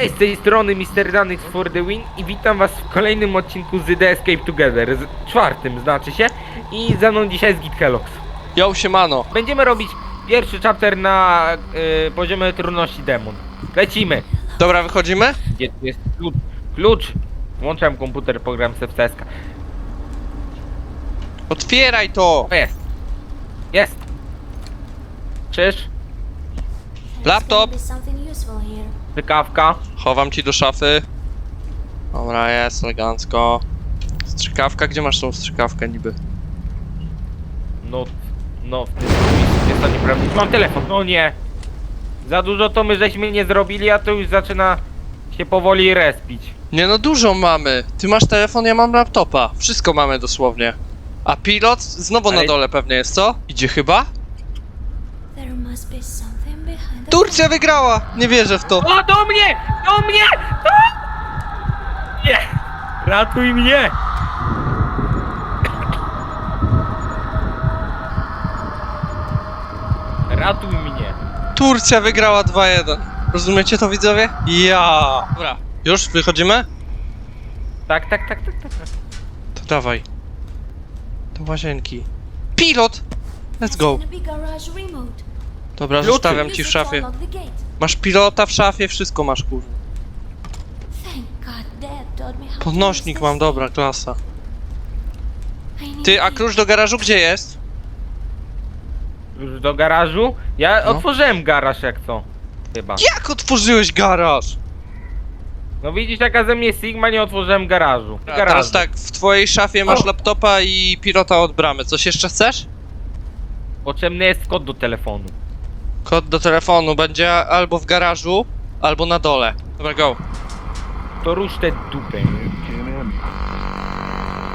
Cześć, z tej strony Mr. Danych for the Win i witam was w kolejnym odcinku z The Escape Together, z czwartym znaczy się i ze mną dzisiaj jest Git Helox. Yo, siemano. Będziemy robić pierwszy chapter na y, poziomie trudności demon. Lecimy. Dobra, wychodzimy? Gdzie tu jest klucz? Klucz! Włączam komputer, program se w CSK. Otwieraj to! O, jest. Jest. Czyż? Laptop. Wykawka. Chowam ci do szafy. Dobra, jest elegancko. Strzykawka, gdzie masz tą strzykawkę niby? No, no, w tym miejscu jest to nieprawdziwe. Mam telefon, no nie. Za dużo to my żeśmy nie zrobili, a to już zaczyna się powoli respić. Nie no, dużo mamy. Ty masz telefon, ja mam laptopa. Wszystko mamy dosłownie. A pilot znowu Ale- na dole pewnie jest, co? Idzie chyba? Turcja wygrała! Nie wierzę w to. O, do mnie! Do mnie! Do... Nie! Ratuj mnie! Ratuj mnie! Turcja wygrała 2-1. Rozumiecie to widzowie? Ja. Dobra, już wychodzimy? Tak, tak, tak, tak, tak. tak. To dawaj. Do łazienki. Pilot! Let's go. Dobra, Kluczy. zostawiam ci w szafie. Masz pilota w szafie, wszystko masz kurwa. Podnośnik mam, dobra, klasa. Ty, a klucz do garażu gdzie jest? Już do garażu? Ja No. otworzyłem garaż jak co. Chyba. Jak otworzyłeś garaż? No widzisz jaka ze mnie Sigma, nie otworzyłem garażu. A Garażu. teraz tak, w twojej szafie masz O. laptopa i pilota od bramy. Coś jeszcze chcesz? Potrzebny jest kod do telefonu. Kod do telefonu będzie albo w garażu, albo na dole. Dobra, go. To rusz tę dupę.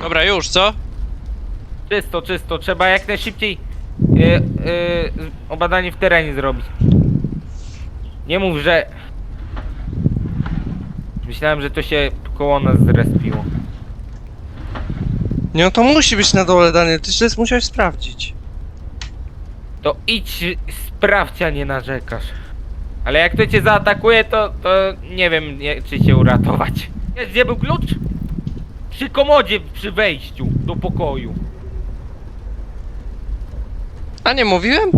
Dobra, już, co? Czysto, czysto. Trzeba jak najszybciej yy, yy, obadanie w terenie zrobić. Nie mów, że... Myślałem, że to się koło nas zrespiło. Nie, no to musi być na dole, Daniel. Ty źle musiałeś sprawdzić. To idź, sprawdź, a nie narzekasz. Ale jak to cię zaatakuje, to, to nie wiem, nie, czy cię uratować. Wiesz, gdzie był klucz? Przy komodzie przy wejściu do pokoju. A nie mówiłem?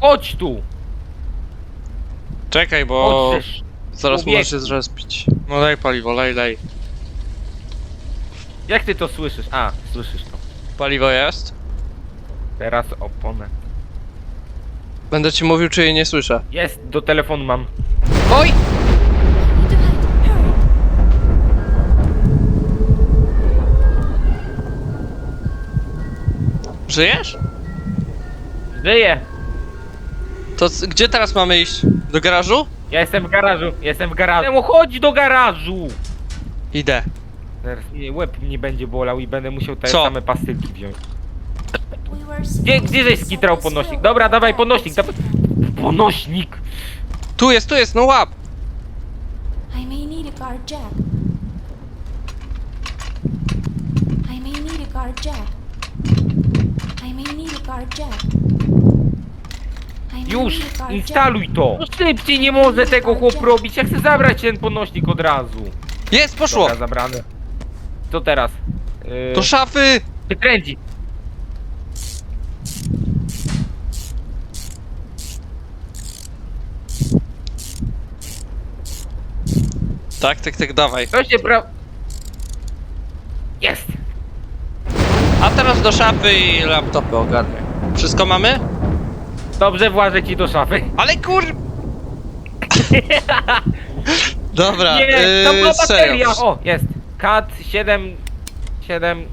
Chodź tu! Czekaj, bo Chodź, zaraz człowieku. możesz się zrespić. No daj paliwo, lej, lej. Jak ty to słyszysz? A, słyszysz to. Paliwo jest? Teraz oponę. Będę ci mówił, czy jej nie słyszę. Jest, do telefonu mam. Oj! Żyjesz? Żyję! To c- gdzie teraz mamy iść? Do garażu? Ja jestem w garażu, jestem w garażu. Temu chodź do garażu! Idę. Teraz mnie łeb nie będzie bolał i będę musiał te Co? same pastylki wziąć. Gdzie, gdzie to żeś skitrał field, Dobra, dawaj gets dawaj. it. Podnośnik! Tu jest, tu jest, no łap! I may need a car jack. I may need a car jack. I may need a car jack. I may Już! need a car Instaluj to! No szybciej nie może tego chłop robić, ja chcę zabrać ten podnośnik od razu. Jest, poszło! Dobra, zabrany. Co teraz? Yy, Do szafy! Wykręci. Tak, tak, tak, dawaj. To się pra... Jest! A teraz do szafy i laptopy ogarnę. Wszystko mamy? Dobrze, włażę ci do szafy. Ale kur... Dobra, Nie, yy, tam była bateria! serio. O, jest. Kat 7... 7...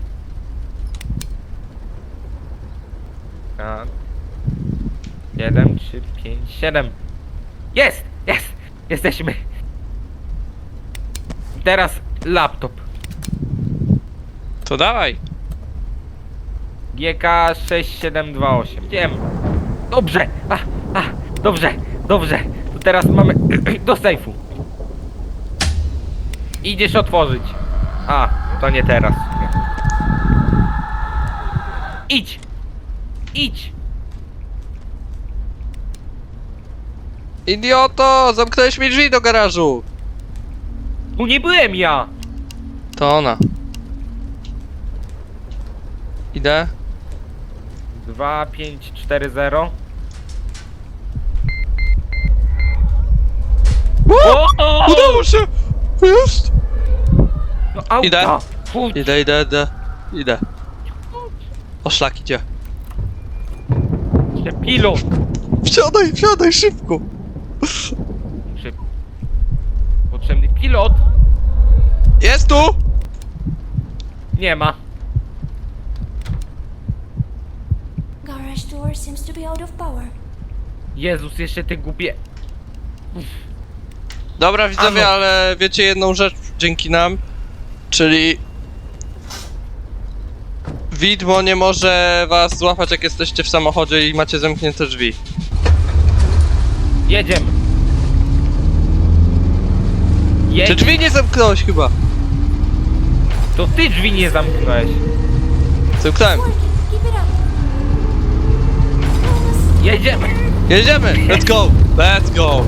Kat... 7, 3, 5, 7. Jest! Jest! Jesteśmy. Teraz laptop. To dawaj. GK 6728. Wiem. Dobrze. A, a, dobrze, dobrze. To teraz mamy do sejfu. Idziesz otworzyć. A, to nie teraz. Nie. Idź. Idź. Idioto, zamknąłeś mi drzwi do garażu. Tu nie byłem ja! To ona. Idę. 2, 5, 4, 0. O! Udało się! Jest! No, auta. Idę. Idę, idę, idę. Idę. O szlak idzie. Pilot. Wsiadaj, wsiadaj szybko! Czy... Potrzebny pilot? Jest tu! Garage Nie ma. door seems to be out of power. Jezus, jeszcze te głupie... Dobra widzowie, Ano. ale wiecie jedną rzecz dzięki nam, czyli widmo nie może was złapać jak jesteście w samochodzie i macie zamknięte drzwi. Jedziemy. Czy drzwi nie zamknąłeś chyba? To ty drzwi nie zamknąłeś. Zamknąłem. Jedziemy. Jedziemy! Let's go! Let's go!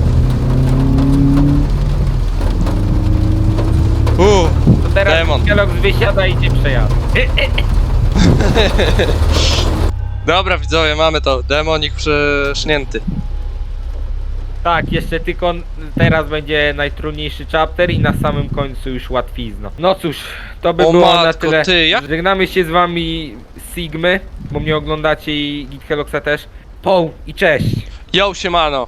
Uuu, To teraz Demon. Wysiada i cię przejadę. E. dobra widzowie, mamy to. Demonik przesznięty. Tak, jeszcze tylko n- teraz będzie najtrudniejszy chapter i na samym końcu już łatwizna. No cóż, to by O było na matko, tyle. ty, jak- Żegnamy się z wami z Sigmy, bo mnie oglądacie i Git Kelloggsa też. Poł i cześć! Yo, siemano!